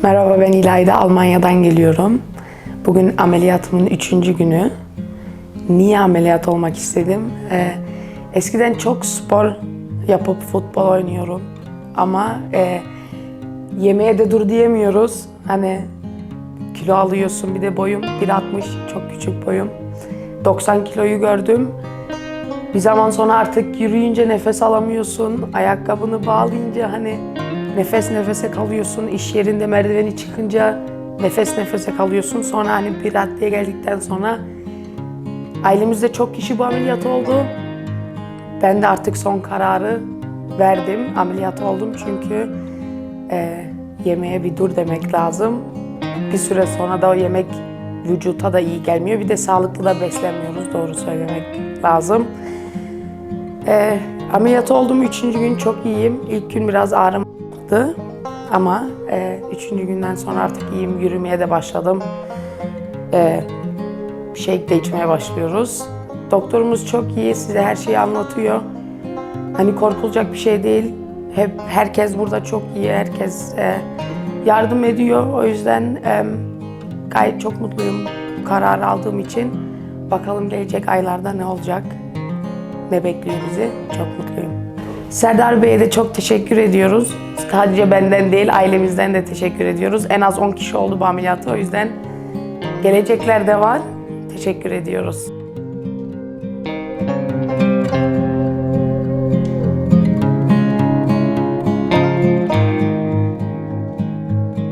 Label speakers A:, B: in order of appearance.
A: Merhaba ben İlayda, Almanya'dan geliyorum. Bugün ameliyatımın üçüncü günü. Niye ameliyat olmak istedim? Ee, eskiden çok spor yapıp futbol oynuyorum. Ama e, yemeğe de dur diyemiyoruz. Hani kilo alıyorsun bir de boyum 1.60 çok küçük boyum. 90 kiloyu gördüm. Bir zaman sonra artık yürüyünce nefes alamıyorsun. Ayakkabını bağlayınca hani nefes nefese kalıyorsun. İş yerinde merdiveni çıkınca nefes nefese kalıyorsun. Sonra hani bir raddeye geldikten sonra ailemizde çok kişi bu ameliyat oldu. Ben de artık son kararı verdim. Ameliyat oldum çünkü e, yemeğe bir dur demek lazım. Bir süre sonra da o yemek vücuta da iyi gelmiyor. Bir de sağlıklı da beslenmiyoruz. Doğru söylemek lazım. Ee, ameliyat oldum. Üçüncü gün çok iyiyim. İlk gün biraz ağrım vardı. Ama e, üçüncü günden sonra artık iyiyim. Yürümeye de başladım. Ee, shake de içmeye başlıyoruz. Doktorumuz çok iyi. Size her şeyi anlatıyor. Hani korkulacak bir şey değil. Hep herkes burada çok iyi. Herkes e, yardım ediyor. O yüzden e, gayet çok mutluyum bu kararı aldığım için. Bakalım gelecek aylarda ne olacak ne bekliyor bizi. Çok mutluyum. Serdar Bey'e de çok teşekkür ediyoruz. Sadece benden değil, ailemizden de teşekkür ediyoruz. En az 10 kişi oldu bu ameliyatı. O yüzden gelecekler de var. Teşekkür ediyoruz.